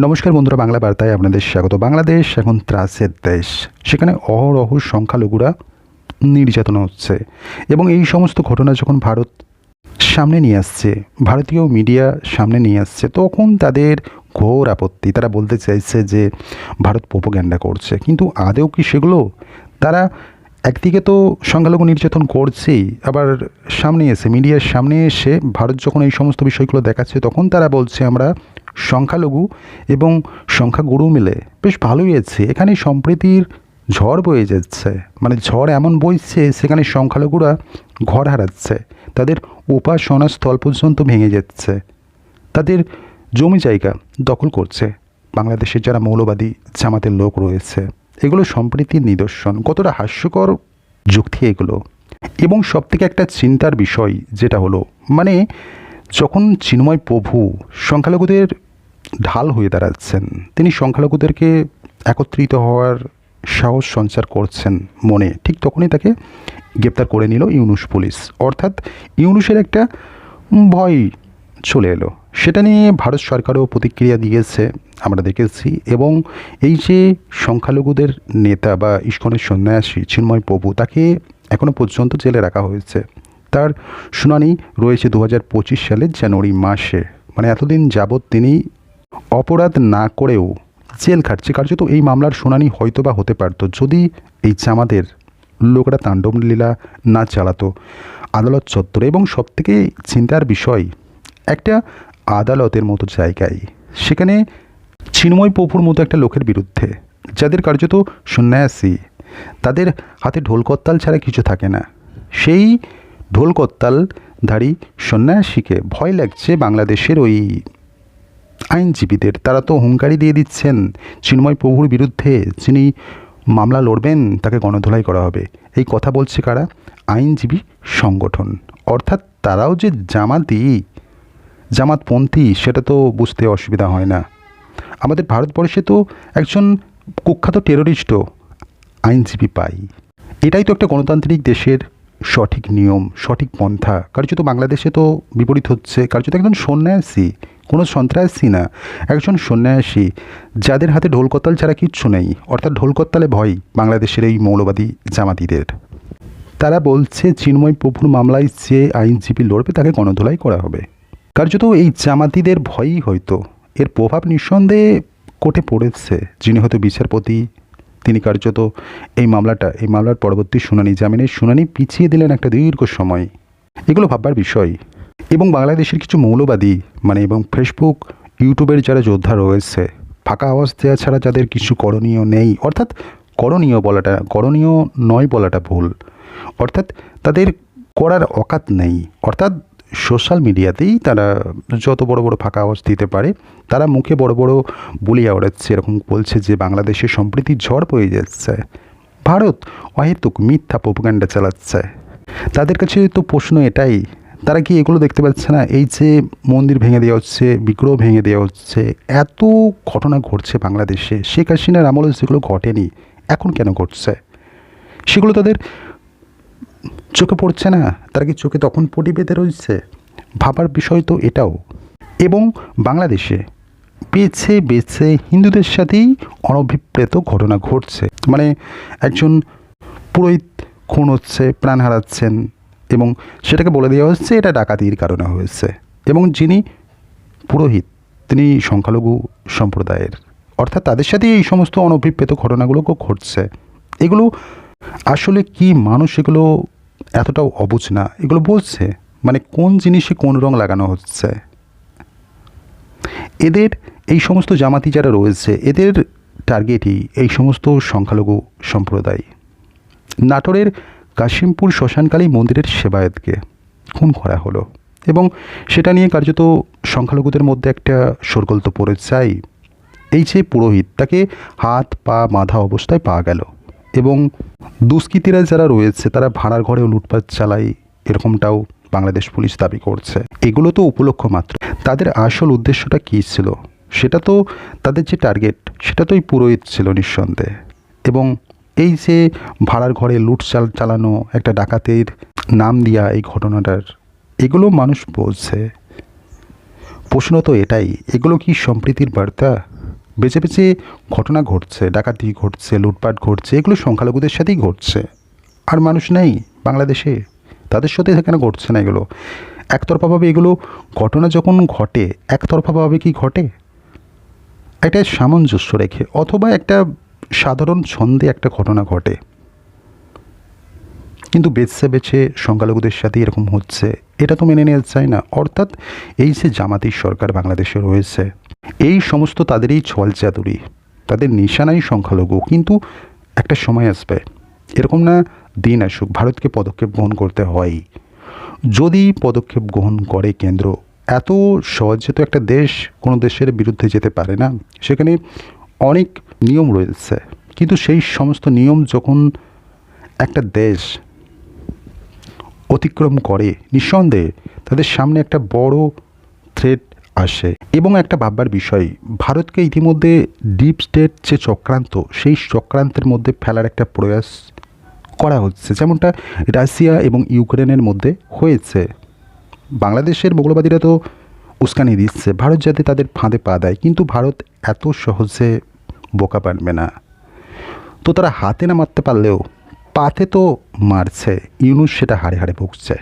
নমস্কার বন্ধুরা, বাংলা বার্তায় আপনাদের স্বাগত। বাংলাদেশ এখন ত্রাসের দেশ। সেখানে অহরহ সংখ্যালঘুরা নির্যাতন হচ্ছে। এবং এই সমস্ত ঘটনা যখন ভারত সামনে নিয়ে আসছে, ভারতীয় মিডিয়া সামনে নিয়ে আসছে, তখন তাদের ঘোর আপত্তি। তারা বলতে চাইছে যে, ভারত পোপোগ্যান্ডা করছে। কিন্তু আদেও কি সেগুলো? তারা একদিকে তো সংখ্যালঘু নির্যাতন করছেই, আবার সামনে এসে, মিডিয়ার সামনে এসে ভারত যখন এই সমস্ত বিষয়গুলো দেখাচ্ছে, তখন তারা বলছে, আমরা সংখ্যালঘু এবং সংখ্যাগুরু মিলে। বেশ ভালোই আছে। এখানে সম্প্রীতির ঝড় বয়ে যাচ্ছে। মানে ঝড় এমন বইছে, সেখানে সংখ্যালঘুরা ঘর হারাচ্ছে। তাদের উপাসনা স্থল পর্যন্ত ভেঙে যাচ্ছে। তাদের জমি জায়গা দখল করছে। বাংলাদেশের যারা মৌলবাদী জামাতের লোক রয়েছে, এগুলো সম্প্রীতির নিদর্শন। কতটা হাস্যকর যুক্তি এগুলো। এবং সবথেকে একটা চিন্তার বিষয় যেটা হলো মানে যখন চিন্ময় প্রভু সংখ্যালঘুদের ঢাল হয়ে দাঁড়াচ্ছেন। তিনি সংখ্যালঘুদেরকে একত্রিত হওয়ার সাহস সঞ্চার করছেন মনে। ঠিক তখনই তাকে গ্রেপ্তার করে নিল ইউনুস পুলিশ। অর্থাৎ ইউনুসের একটা ভয় চলে এলো। সেটা নিয়ে ভারত সরকারও প্রতিক্রিয়া দিয়েছে, আমরা দেখেছি। এবং এই যে সংখ্যালঘুদের নেতা বা ইস্কনের সন্ন্যাসী চিন্ময় প্রভু, তাকে এখনও পর্যন্ত জেলে রাখা হয়েছে। তার শুনানি রয়েছে দু হাজার পঁচিশ সালের জানুয়ারি মাসে। মানে এতদিন যাবৎ তিনি অপরাধ না করেও জেল খাটছে। কার্যত এই মামলার শুনানি হয়তো বা হতে পারতো যদি এই জামাদের লোকরা তাণ্ডব লীলা না চালাতো। আদালত চত্বরে এবং সবথেকে চিন্তার বিষয় একটা আদালতের মতো জায়গায়। সেখানে চিন্ময় প্রভুর মতো একটা লোকের বিরুদ্ধে যাদের কার্যত সন্ন্যাসী, তাদের হাতে ঢোল করতাল ছাড়া কিছু থাকে না। সেই ঢোল করতালধারী সন্ন্যাসীকে ভয় লাগছে বাংলাদেশের ওই আইনজীবীদের, তারা তো হুঙ্কারি দিয়ে দিচ্ছেন। চিন্ময় প্রভুর বিরুদ্ধে যিনি মামলা লড়বেন, তাকে গণধোলাই করা হবে। এই কথা বলছে কারা? আইনজীবী সংগঠন। অর্থাৎ তারাও যে জামাতি, জামাতপন্থী, সেটা তো বুঝতে অসুবিধা হয় না। আমাদের ভারতবর্ষে তো একজন কুখ্যাত টেরোরিস্টও আইনজীবী পাই। এটাই তো একটা গণতান্ত্রিক দেশের সঠিক নিয়ম, সঠিক পন্থা। কার্যত বাংলাদেশে তো বিপরীত হচ্ছে। কার্যত একজন সন্ন্যাসী। কোনো সন্ত্রাসী না, একজন সন্ন্যাসী, যাদের হাতে ঢোলকতাল ছাড়া কিচ্ছু নেই, অর্থাৎ ঢোলকতালে ভয় বাংলাদেশের এই মৌলবাদী জামাতিদের। তারা বলছে, চিন্ময় প্রভুর মামলায় যে আইনজীবী লড়বে, তাকে গণধোলাই করা হবে। কার্যত এই জামাতিদের ভয়ই হয়তো। এর প্রভাব নিঃসন্দেহে কোর্টে পড়েছে। যিনি হয়তো বিচারপতি, তিনি কার্যত এই মামলাটা, এই মামলার পরবর্তী শুনানি, জামিনের শুনানি পিছিয়ে দিলেন একটা দীর্ঘ সময়। এগুলো ভাববার বিষয়। এবং বাংলাদেশের কিছু মৌলবাদী মানে এবং ফেসবুক ইউটিউবের যারা যোদ্ধা রয়েছে, ফাঁকা আওয়াজ দেওয়া ছাড়া যাদের কিছু করণীয় নেই, অর্থাৎ করণীয় বলাটা, করণীয় নয় বলাটা ভুল, অর্থাৎ তাদের করার অকাত নেই, অর্থাৎ সোশ্যাল মিডিয়াতেই তারা যত বড় বড় ফাঁকা আওয়াজ দিতে পারে, তারা মুখে বড় বড় বলিয়া ওড়াচ্ছে এরকম বলছে যে বাংলাদেশে সম্প্রীতির ঝড় বয়ে যাচ্ছে, ভারত অহেতুক মিথ্যা প্রোপাগান্ডা চালাচ্ছে। তাদের কাছে তো প্রশ্ন এটাই তারা কি এগুলো দেখতে পাচ্ছে না? এই যে মন্দির ভেঙে দেওয়া হচ্ছে, বিগ্রহ ভেঙে দেওয়া হচ্ছে, এত ঘটনা ঘটছে বাংলাদেশে। শেখ হাসিনার আমলে যেগুলো ঘটেনি, এখন কেন ঘটছে? সেগুলো তাদের চোখে পড়ছে না? তারা কি চোখে তখন পটি বেঁধে রয়েছে? ভাবার বিষয় তো এটাও। এবং বাংলাদেশে বেছে বেছে হিন্দুদের সাথেই অনভিপ্রেত ঘটনা ঘটছে। মানে একজন পুরোহিত খুন হচ্ছে, প্রাণ হারাচ্ছেন। এবং সেটাকে বলে দেওয়া হচ্ছে এটা ডাকাতির কারণে হয়েছে। এবং যিনি পুরোহিত, তিনি সংখ্যালঘু সম্প্রদায়ের। অর্থাৎ তাদের সাথেই এই সমস্ত অনভিপ্রেত ঘটনাগুলো ঘটছে। এগুলো আসলে কি মানুষ এগুলো এতটাও অবুঝ না? এগুলো বলছে মানে কোন জিনিসে কোন রং লাগানো হচ্ছে? এদের এই সমস্ত জামাতি যারা রয়েছে, এদের টার্গেটই এই সমস্ত সংখ্যালঘু সম্প্রদায়। নাটোরের কাশিমপুর শ্মশানকালী মন্দিরের সেবায়তকে খুন করা হলো এবং সেটা নিয়ে কার্যত সংখ্যালঘুদের মধ্যে একটা সরগোল তো পড়ে চাই এই যে পুরোহিত, তাকে হাত, পা বাঁধা অবস্থায় পাওয়া গেল এবং দুষ্কৃতীরা যারা রয়েছে, তারা ভাড়ার ঘরেও লুটপাট চালায়, এরকমটাও বাংলাদেশ পুলিশ দাবি করছে। এগুলো তো উপলক্ষ মাত্র। তাদের আসল উদ্দেশ্যটা কী ছিল? সেটা তো তাদের যে টার্গেট সেটা তো পুরোহিত ছিল নিঃসন্দেহে। এবং এই যে ভাড়ার ঘরে লুট চাল চালানো, একটা ডাকাতের নাম দিয়া এই ঘটনাটার, এগুলো মানুষ বলছে। প্রশ্ন তো এটাই, এগুলো কি সম্প্রীতির বার্তা? বেছে বেছে ঘটনা ঘটছে, ডাকাতি ঘটছে, লুটপাট ঘটছে, এগুলো সংখ্যালঘুদের সাথেই ঘটছে। আর মানুষ নেই বাংলাদেশে, তাদের সাথে কেন ঘটছে না এগুলো। একতরফাভাবে এগুলো ঘটনা যখন ঘটে, একতরফাভাবে কি ঘটে? একটা সামঞ্জস্য রেখে, অথবা একটা সাধারণ ছন্দে একটা ঘটনা ঘটে। কিন্তু বেছে বেছে সংখ্যালঘুদের সাথে এরকম হচ্ছে, এটা তো মেনে নেওয়া যায় না। অর্থাৎ এই যে জামাতির সরকার বাংলাদেশে রয়েছে, এই সমস্ত তাদেরই ছল চাতুরি, তাদের নিশানাই সংখ্যালঘু, কিন্তু একটা সময় আসবে, এরকম না দিন আসুক, ভারতকে পদক্ষেপ গ্রহণ করতে হয়। যদি পদক্ষেপ গ্রহণ করে কেন্দ্র, এত সহজে তো একটা দেশ কোনো দেশের বিরুদ্ধে যেতে পারে না। সেখানে অনেক নিয়ম রয়েছে। কিন্তু সেই সমস্ত নিয়ম যখন একটা দেশ অতিক্রম করে নিঃসন্দেহে তাদের সামনে একটা বড় থ্রেট আসে। এবং একটা ভাববার বিষয়, ভারতকে ইতিমধ্যে ডিপ স্টেট যে চক্রান্ত, সেই চক্রান্তের মধ্যে ফেলার একটা প্রয়াস করা হচ্ছে। যেমনটা রাশিয়া এবং ইউক্রেনের মধ্যে হয়েছে। বাংলাদেশের মৌলবাদীরা তো উস্কানি দিচ্ছে। ভারত যাতে তাদের ফাঁদে পা দেয়। কিন্তু ভারত এত সহজে বোকা পারবে না। তো তারা হাতে না মারতে পারলেও পাতে তো মারছে। ইউনুস সেটা হাড়ে হাড়ে ভুগছে।